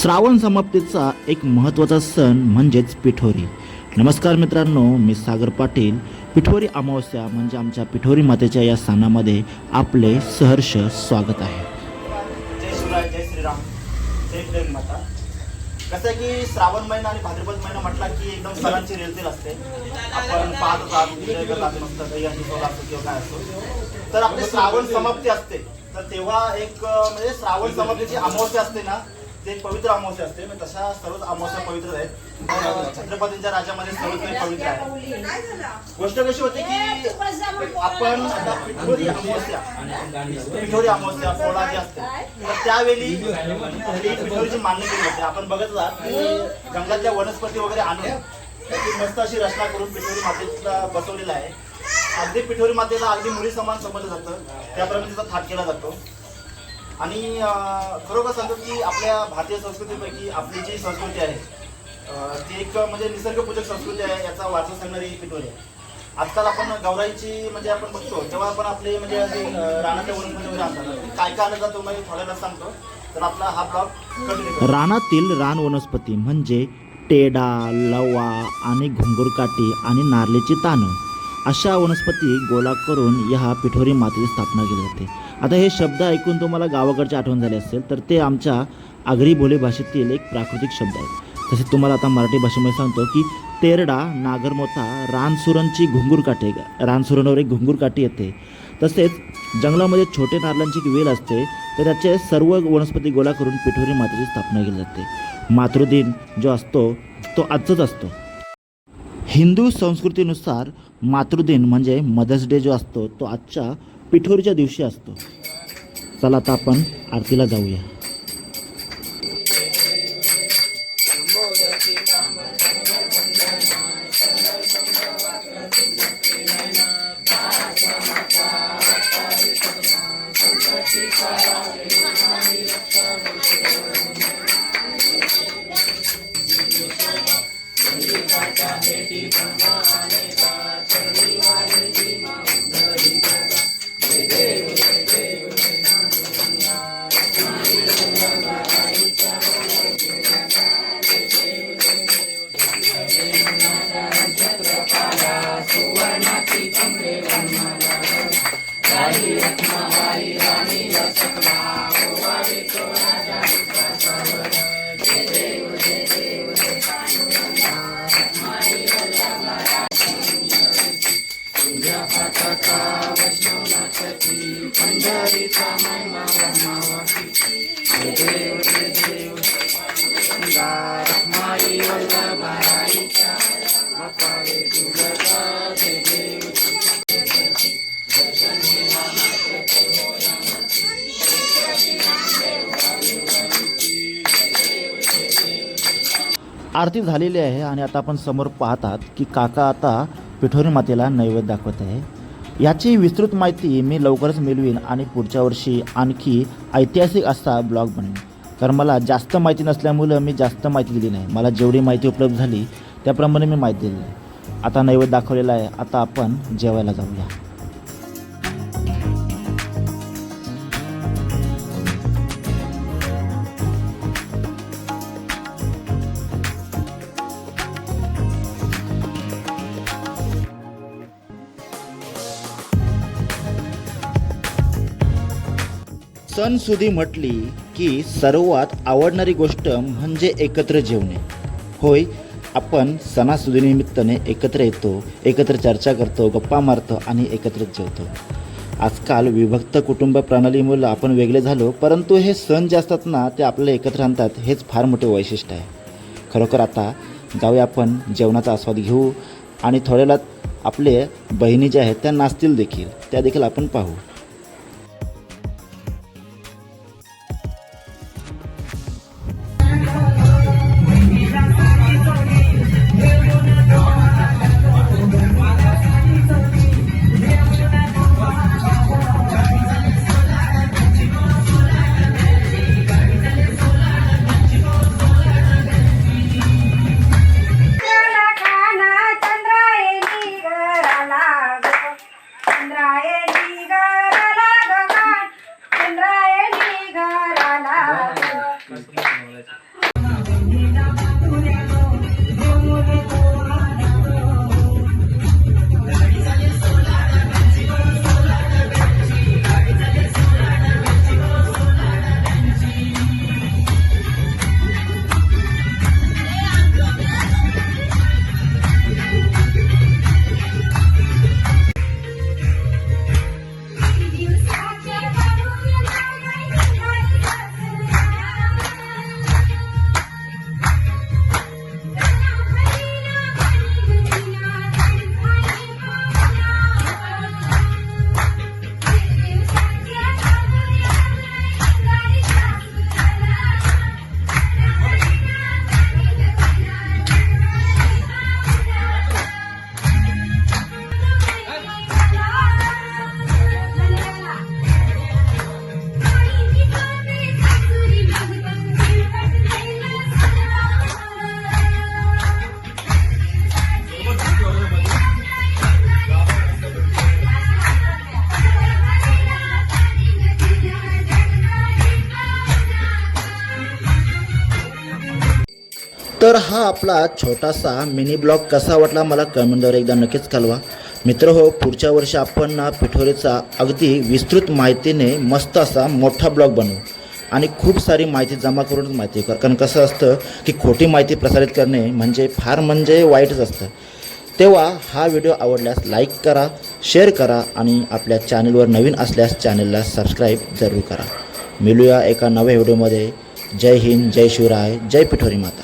श्रावण समाप्तीचा एक महत्त्वाचा सण म्हणजेच पिठोरी. नमस्कार मित्रांनो मी सागर पाटील. पिठोरी अमावस्या म्हणजे आमच्या पिठोरी मातेच्या या सणामध्ये आपले सहर्ष स्वागत आहे. जय शिवराय जय श्रीराम. जय जय माता. कसं की श्रावण महिना आणि भाद्रपद महिना म्हटला की एकदम सणांची रेलतेल असते. आपण पाहत होतात काही असतो किंवा काय असतो तर आपली श्रावण समाप्ती असते. तर तेव्हा एक म्हणजे श्रावण समाप्तीची अमावस्या असते ना ते एक पवित्र अमावस्या असते मग तशा सर्वच अमावस्या पवित्र आहेत. छत्रपतींच्या राज्यामध्ये सर्वच काही पवित्र आहे गोष्ट कशी होती की आपण आता पिठोरी अमावस्या पिठोरी अमावस्या पोळा जी असते तर त्यावेळी ही पिठोरीची मान्य केली होती. आपण बघत आहात की जंगलातल्या वनस्पती वगैरे आणून त्याची मस्त अशी रचना करून पिठोरी मातेला बसवलेला आहे. अगदी पिठोरी मातेला अगदी मुली समान समजलं जातं. त्याप्रमाणे त्याचा थाट केला जातो. आणि खरोखर सांगतो की आपल्या भारतीय संस्कृतीपैकी आपली जी संस्कृती आहे ती एक म्हणजे निसर्गपूजक संस्कृती आहे याचा वारसा सांगणारी पिटोरी पिठोरी आहे. आजकाल आपण गौराईची म्हणजे आपण बघतो तेव्हा आपण आपले म्हणजे असे रानाच्या रानातल्या वनस्पती वगैरे असतात काय काय आणलं जातो मी थोड्या सांगतो. तर आपला हा ब्लॉग रानातील रान वनस्पती म्हणजे टेडा लवा आणि घुंगुरकाठी आणि नारळीची तानं. अशा वनस्पती गोळा करून या पिठोरी मातेची स्थापना केली जाते. आता हे शब्द ऐकून तुम्हाला गावाकडची आठवण झाली असेल तर ते आमच्या आगरी बोली भाषेतील एक प्राकृतिक शब्द आहेत तसेच तुम्हाला आता मराठी भाषेमध्ये सांगतो की तेरडा नागरमोथा घुंगूर घुंगुरकाठी रानसुरांवर एक घुंगुरकाठी येते. तसेच जंगलामध्ये छोटे नारळांची एक वेल असते तर त्याचे सर्व वनस्पती गोळा करून पिठोरी मातेची स्थापना केली जाते. मातृदिन जो असतो तो आजच असतो. हिंदू संस्कृतीनुसार मातृदिन म्हणजे मदर्स डे जो असतो तो आजच्या पिठोरीच्या दिवशी असतो. चला आता आपण आरतीला जाऊया. Yeah. आरती झालेली आहे आणि आता आपण समोर पाहतात की काका आता पिठोरी मातेला नैवेद्य दाखवत आहे. याची विस्तृत माहिती मी लवकरच मिळवीन आणि पुढच्या वर्षी आणखी ऐतिहासिक असा ब्लॉग बनवेन. कारण मला जास्त माहिती नसल्यामुळं मी जास्त माहिती दिली नाही. मला जेवढी माहिती उपलब्ध झाली त्याप्रमाणे मी माहिती दिली. आता नैवेद्य दाखवलेला आहे. आता आपण जेवायला जाऊया. सणसुदी म्हटली की सर्वात आवडणारी गोष्ट म्हणजे एकत्र जेवणे. होय आपण सणासुदीनिमित्ताने एकत्र येतो एकत्र चर्चा करतो गप्पा मारतो आणि एकत्र जेवतो. आजकाल विभक्त कुटुंब प्रणालीमुळे आपण वेगळे झालो परंतु हे सण जे असतात ना ते आपल्याला एकत्र आणतात हेच फार मोठे वैशिष्ट्य आहे. खरोखर आता जाऊया आपण जेवणाचा आस्वाद घेऊ आणि थोड्या वेळात आपले बहिणी ज्या आहेत त्या नाचतील देखील त्या देखील आपण पाहू. Andrea. Eh, तर हा आपला छोटासा मिनी ब्लॉग कसा वाटला मला कमेंटद्वारे एकदा नक्कीच कळवा. मित्र हो पुढच्या वर्षी आपण ना पिठोरीचा अगदी विस्तृत माहितीने मस्त असा मोठा ब्लॉग बनवू. आणि खूप सारी माहिती जमा करूनच माहिती कर. कारण कसं असतं की खोटी माहिती प्रसारित करणे म्हणजे फार म्हणजे वाईटच असतं. तेव्हा हा व्हिडिओ आवडल्यास लाईक करा शेअर करा आणि आपल्या चॅनलवर नवीन असल्यास चॅनलला सबस्क्राईब जरूर करा. मिळूया एका नव्या व्हिडिओमध्ये. जय हिंद जय शिवराय जय पिठोरी माता.